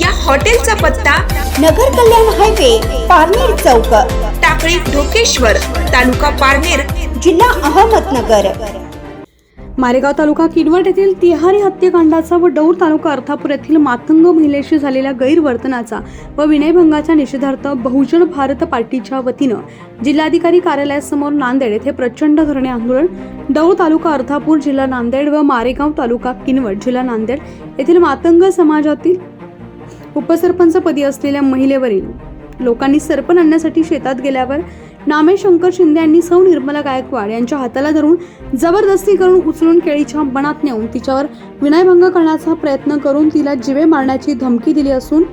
या हॉटेलचा पत्ता नगर कल्याण हायवे पारनेर चौक. टाकळी ढोकेश्वर तालुका पारनेर जिल्हा अहमदनगर. मारेगाव तालुका किनवट येथील तिहारी हत्याकांडाचा व दौर तालुका अर्थापूर येथील मातंग महिलेशी झालेल्या गैरवर्तनाचा व विनयभंगाच्या निषेधार्थ बहुजन भारत पार्टीच्या वतीनं जिल्हाधिकारी कार्यालयासमोर नांदेड येथे प्रचंड धरणे आंदोलन दौर तालुका अर्थापूर जिल्हा नांदेड व मारेगाव तालुका किनवट जिल्हा नांदेड येथील मातंग समाजातील उपसरपंचपदी असलेल्या महिलेवरील लोकांनी सरपण आणण्यासाठी शेतात गेल्यावर नामे शंकर शिंदे यांनी सौ निर्मला गायकवाड यांच्या हाताला धरून जबरदस्ती करून उचलून केळीच्या बनात नेऊन तिच्यावर विनयभंग करण्याचा प्रयत्न करून तिला जिवे मारण्याची धमकी दिली असून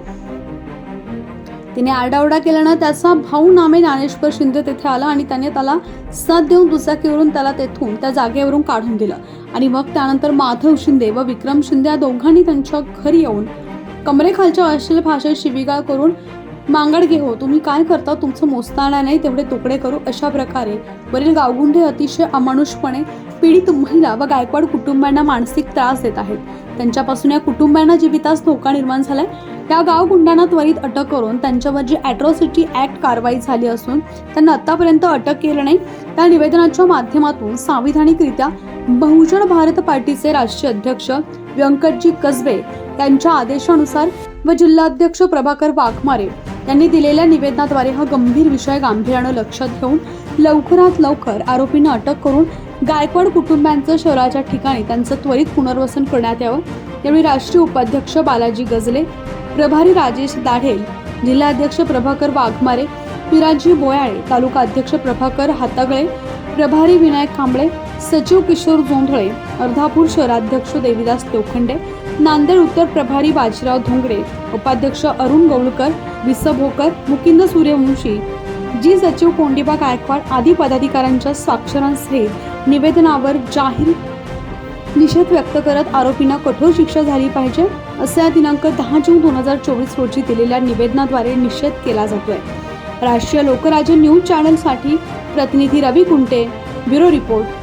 तिने आरडाओरडा केल्यानं त्याचा भाऊ नामे ज्ञानेश्वर शिंदे तेथे आला आणि त्याने त्याला साथ देऊन दुचाकीवरून त्याला तेथून त्या जागेवरून काढून दिलं. आणि मग त्यानंतर माधव शिंदे व विक्रम शिंदे या दोघांनी त्यांच्या घरी येऊन कमरेखालच्या अश्लील भाषेत शिविगाळ करून मांगड घे हो तुम्ही काय करता? तुमचं मोजताना नाही तेवढे तुकडे करू. अशा प्रकारे वरील गावगुंडे अतिशय अमानुषपणे पीडित महिला व गायकवाड कुटुंबांना मानसिक त्रास देत आहेत. त्यांच्यापासून या कुटुंबांना जीवितास धोका निर्माण झालाय. या गावगुंडांना त्वरित अटक करून त्यांच्यावर जी अॅट्रॉसिटी ऍक्ट कारवाई झाली असून त्यांना आतापर्यंत अटक केलं नाही. त्या निवेदनाच्या माध्यमातून सांविधानिकरित्या बहुजन भारत पार्टीचे राष्ट्रीय अध्यक्ष व्यंकटजी कसबे त्यांच्या आदेशानुसार व जिल्हाध्यक्ष प्रभाकर वाघमारे यांनी दिलेल्या निवेदनाद्वारे हा गंभीर विषय गांभीर्यानं लक्षात घेऊन लवकरात लवकर आरोपींना अटक करून गायकवाड कुटुंबांचं शहराच्या ठिकाणी त्यांचं त्वरित पुनर्वसन करण्यात यावं. यावेळी राष्ट्रीय उपाध्यक्ष बालाजी गजले प्रभारी राजेश दाढेल जिल्हाध्यक्ष प्रभाकर वाघमारे पिराजी बोयाळे तालुका अध्यक्ष प्रभाकर हातागळे प्रभारी विनायक कांबळे सचिव किशोर जोंधळे अर्धापूर शहराध्यक्ष देविदास लोखंडे नांदेड उत्तर प्रभारी बाजीराव धोंगडे उपाध्यक्ष अरुण गौळकर विसभोकर मुकिंद सूर्यवंशी जी सचिव कोंडीबा गायकवाड आदी पदाधिकाऱ्यांच्या स्वाक्षरांसहित निवेदनावर जाहीर निषेध व्यक्त करत आरोपींना कठोर शिक्षा झाली पाहिजे असे या दिनांक दहा जून दोन हजार चोवीस रोजी दिलेल्या निवेदनाद्वारे निषेध केला जातोय. राष्ट्रीय लोकराज्य न्यूज चॅनलसाठी प्रतिनिधी रवी कुंटे ब्युरो रिपोर्ट.